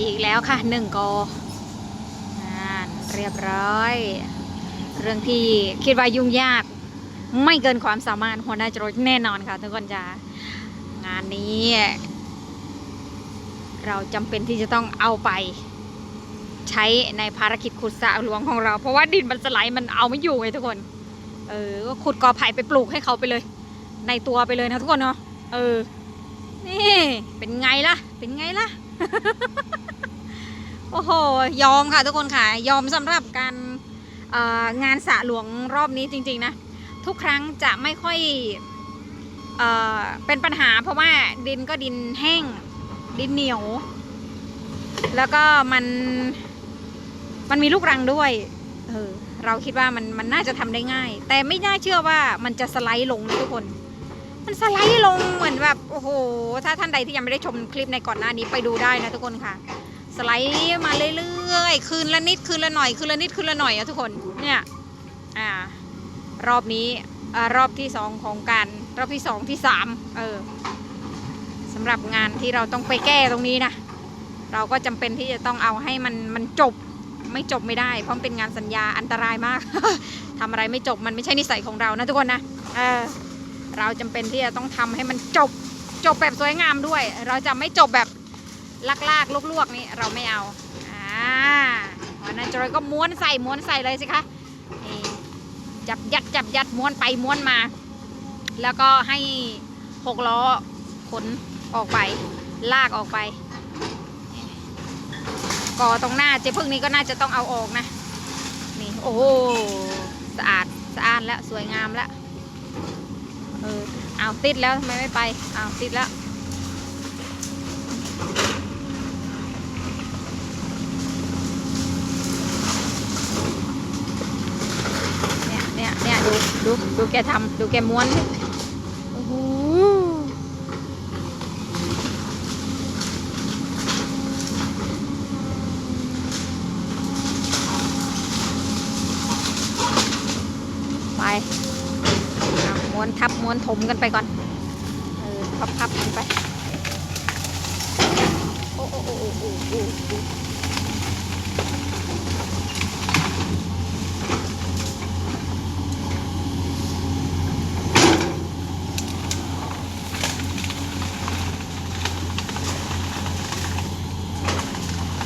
อีกแล้วค่ะหนึ่งกออ่านเรียบร้อย เรื่องที่คิดว่ายุ่งยาก ไม่เกินความสามารถหัวหน้าจรวดแน่นอนค่ะทุกคนจ้างานนี้ เราจำเป็นที่จะต้องเอาไป ใช้ในภารกิจขุดสระหลวงของเรา เพราะว่าดินมันสไลด์มันเอาไม่อยู่ไงทุกคน เออก็ขุดกอไผ่ไปปลูกให้เขาไปเลย ในตัวไปเลยนะทุกคนเนาะเออนี่เป็นไงล่ะ เป็นไงล่ะ โอ้โห ยอมค่ะทุกคนค่ะ ยอมสำหรับการงานสะหลวงรอบนี้จริงๆนะ ทุกครั้งจะไม่ค่อยเอเป็นปัญหาเพราะว่าดินก็ดินแห้ง ดินเหนียว แล้วก็มันมันมีลูกรังด้วย เออ เราคิดว่ามันมันน่าจะทำได้ง่าย แต่ไม่น่าเชื่อว่ามันจะสไลด์ลงนะทุกคน มันสไลด์ลงเหมือนแบบโอ้โห ถ้าท่านใดที่ยังไม่ได้ชมคลิปในก่อนหน้านี้ไปดูได้นะทุกคนค่ะ ไลด์มาเรื่อยๆ คืนละนิดคืนละหน่อยคืนละนิดคืนละหน่อยอะทุกคน เนี่ยอ่ารอบนี้อารอบที่สองของการรอบที่สองที่สามเออสำหรับงานที่เราต้องไปแก้ตรงนี้นะ เราก็จำเป็นที่จะต้องเอาให้มันมันจบไม่จบไม่ได้ เพราะเป็นงานสัญญาอันตรายมากทำอะไรไม่จบมันไม่ใช่นิสัยของเรานะทุกคนนะเออเราจำเป็นที่จะต้องทำให้มันจบจบแบบสวยงามด้วย เราจะไม่จบแบบ ลากๆลวกๆนี่เราไม่เอาอ่าวันนั้นจอยก็ม้วนใส่ม้วนใส่เลยสิคะนี่จับยัดจับยัดม้วนไปม้วนมา แล้วก็ให้หกล้อขนออกไป ลากออกไปก่อตรงหน้าเจ๊พึ่งนี้ก็น่าจะต้องเอาออกนะ นี่โอ้โสะอาดสะอาดแล้วสวยงามแล้วเออเอาติดแล้วทำไมไม่ไปเอาติดแล้ว เนี่ยเนี่ยเนี่ย ดูดูดูแกทำดูแกม้วนสิโอ้โหไปเอาม้วนทับม้วนถมกันไปก่อน เออพับพับกันไป โอ้โอ้โอ้โอ้โอ้โอ้โอ้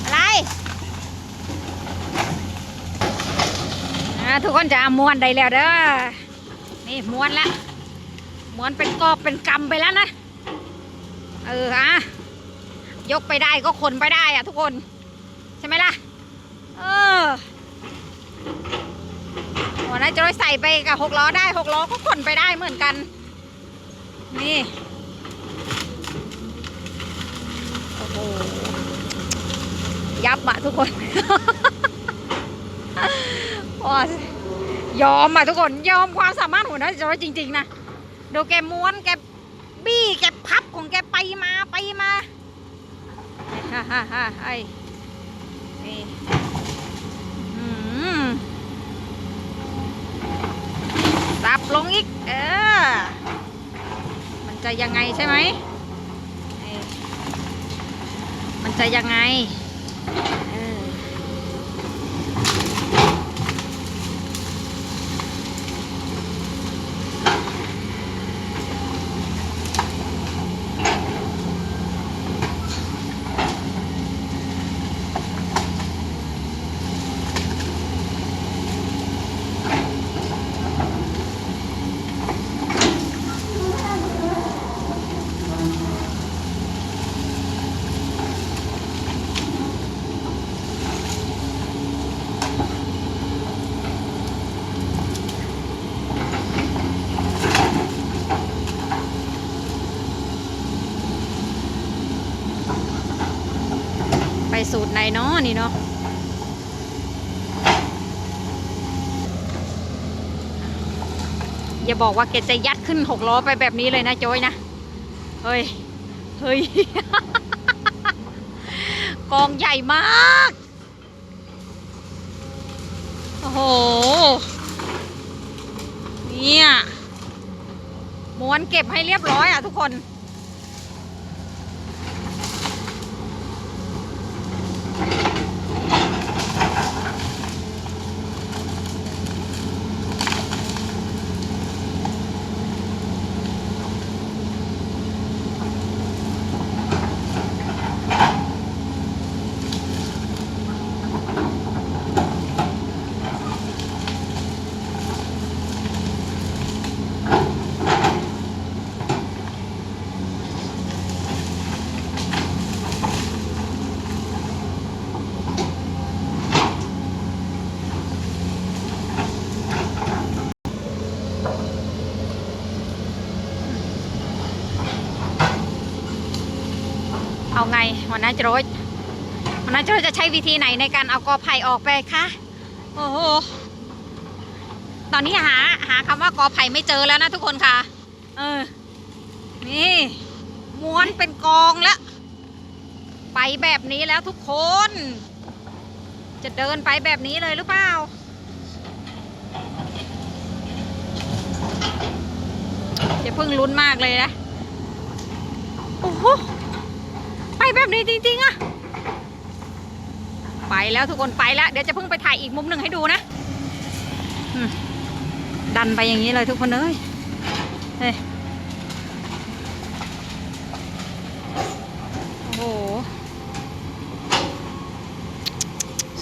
อะไรอ่า ทุกคนจะเอาม้วนได้แล้วเด้อ นี่ม้วนละม้วนเป็นกอบเป็นกำไปแล้วนะ เอออะยกไปได้ก็ขนไปได้อะทุกคน ใช่ไหมล่ะ เออหัวน่าจะใส่ไปกับหกล้อได้หกล้อก็ขนไปได้เหมือนกัน นี่ โอ้โห ยับอะทุกคน ยอมอะทุกคนยอมความสามารถหัวหน้าจอยจริง ๆ นะดูแกม้วนแกบี้แกพับของแกไปมาไปมาฮ่าฮ่าฮ่าไอ้นี่สับลงอีก เออ มันจะยังไงใช่ไหมมันจะยังไง สูตรไหนเนาะนี่เนาะอย่าบอกว่าแกจะยัดขึ้นหกล้อไปแบบนี้เลยนะโจ้ยนะ เฮ้ย เฮ้ย กองใหญ่มาก โอ้โห เนี่ย ม้วนเก็บให้เรียบร้อยอะทุกคน เอาไงหัวหน้าโจรสหัวหน้าโจรสจะใช้วิธีไหนในการเอากอไผ่ออกไปคะโอ้โหตอนนี้หาหาคำว่ากอไผ่ไม่เจอแล้วนะทุกคนค่ะ เออ นี่ม้วนเป็นกองแล้วไปแบบนี้แล้วทุกคน จะเดินไปแบบนี้เลยหรือเปล่าอย่าเพิ่งลุ้นมากเลยนะโอ้โห แบบนี้จริงๆอะไปแล้วทุกคนไปแล้ว เดี๋ยวจะเพิ่งไปถ่ายอีกมุมหนึ่งให้ดูนะดันไปอย่างนี้เลยทุกคนเอ้ยเฮ้ยโอ้โห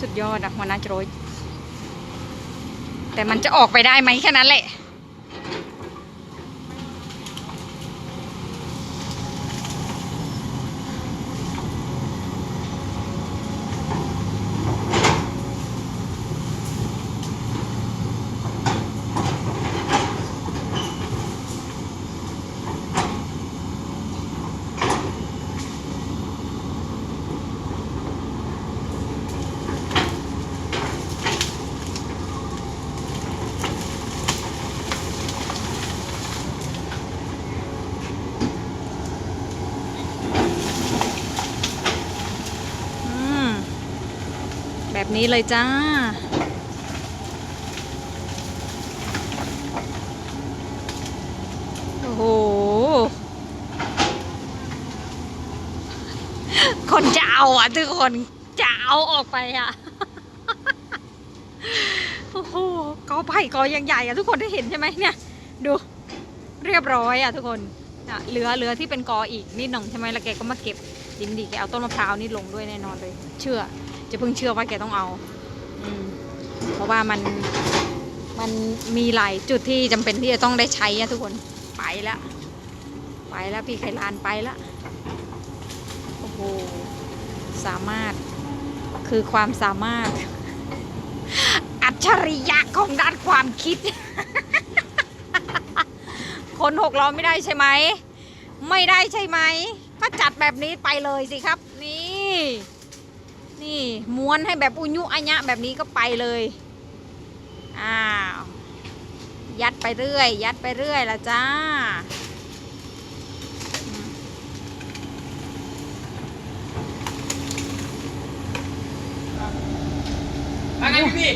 สุดยอดอะหัวหน้าโจรยแต่มันจะออกไปได้ไหมแค่นั้นแหละ นี้เลยจ้า โอ้โห คนจะเอาอะทุกคนจะเอาออกไปอะ โอ้โหกอไผ่กอยังใหญ่อะทุกคนได้เห็นใช่ไหมเนี่ย ดูเรียบร้อยอะทุกคนอะเหลือเหลือที่เป็นกออีกนิดหน่องใช่ไหมแล้วแกก็มาเก็บดินดีแกเอาต้นมะพร้าวนี่ลงด้วยแน่นอนเลย เชื่อ จะเพิ่งเชื่อว่าแกต้องเอาอืเพราะว่ามันมันมีหลายจุดที่จำเป็นที่จะต้องได้ใช้อะทุกคนไปแล้วไปแล้วพี่ไคลานไปแล้วโอ้โหสามารถคือความสามารถ อัจฉริยะของด้านความคิด คนหกล้อไม่ได้ใช่ไหม ไม่ได้ใช่ไหม ก็จัดแบบนี้ไปเลยสิครับ นี่ นี่ม้วนให้แบบอุญุอัญะแบบนี้ก็ไปเลยอ้าวยัดไปเรื่อย ยัดไปเรื่อยละจ้ามาไงพี่พี่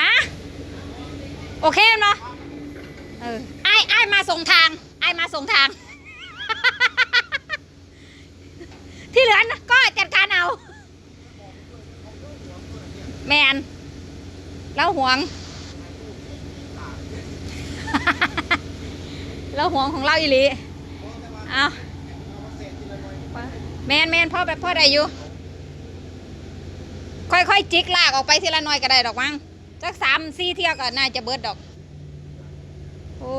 ฮะ โอเคเนาะเออไอ้ไอ้ายมาส่งทางไอ้าย มาส่งทาง ที่เหลือก็จัดการเอา แมนแล้วห่วงแล้วห่วงของเราอีหลีเอาแมนแมนพ่อแบบพ่อได้อยู่ ค่อยๆจิกลากออกไปทีละหน่อยก็ได้ดอกมั้งจักสามสี่เที่ยวก็น่าจะเบิดดอก โอ้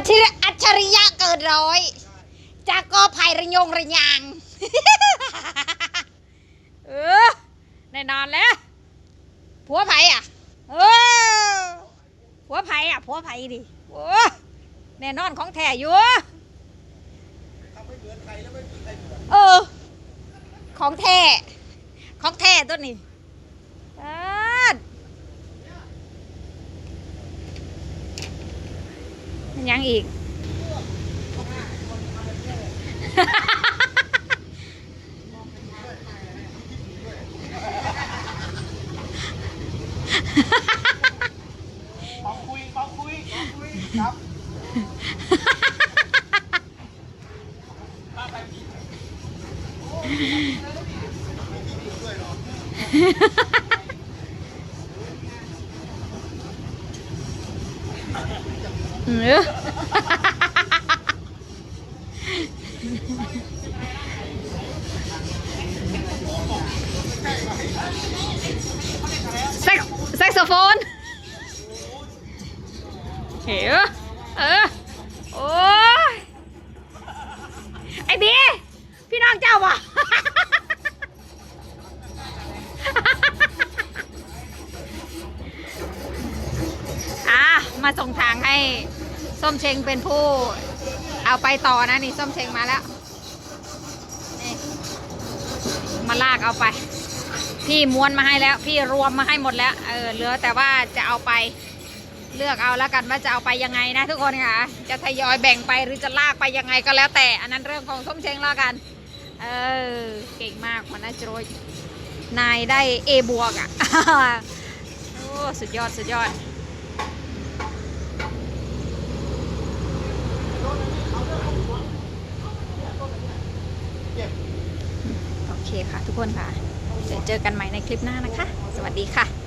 จฉริอัจฉริยะเกิดร้อย จากกอไผ่ระยงระยาง เออแน่นอนแล้ว ผัวไผ่อะ เออ ผัวไผ่อะ ผัวไผ่ดิโอ้แน่นอนของแท้อยู่เออ ของแท้ ของแท้ตัวนี้ปาดมัน ยังอีกขอคุยขอคุยขอคุยครับเออ แซกแซกโซโฟนเฮ้ยเออโอ้ยไอ้บีพี่น้องเจ้าวะเอาส้ ส้มเชงเป็นผู้เอาไปต่อนะนี่ส้มเชงมาแล้วนี่มาลากเอาไป พี่ม้วนมาให้แล้ว พี่รวมมาให้หมดแล้วเออเหลือแต่ว่าจะเอาไปเลือกเอาแล้วกันว่าจะเอาไปยังไงนะทุกคนค่ะจะทยอยแบ่งไปหรือจะลากไปยังไงก็แล้วแต่ อันนั้นเรื่องของส้มเชงแล้วกัน เออเก่งมากมันน่าจรยนายได้เอบวกอะโอ้สุดยอดสุดยอด เคค่ะทุกคนค่ะเดี๋ยวเจอกันใหม่ในคลิปหน้านะคะ สวัสดีค่ะ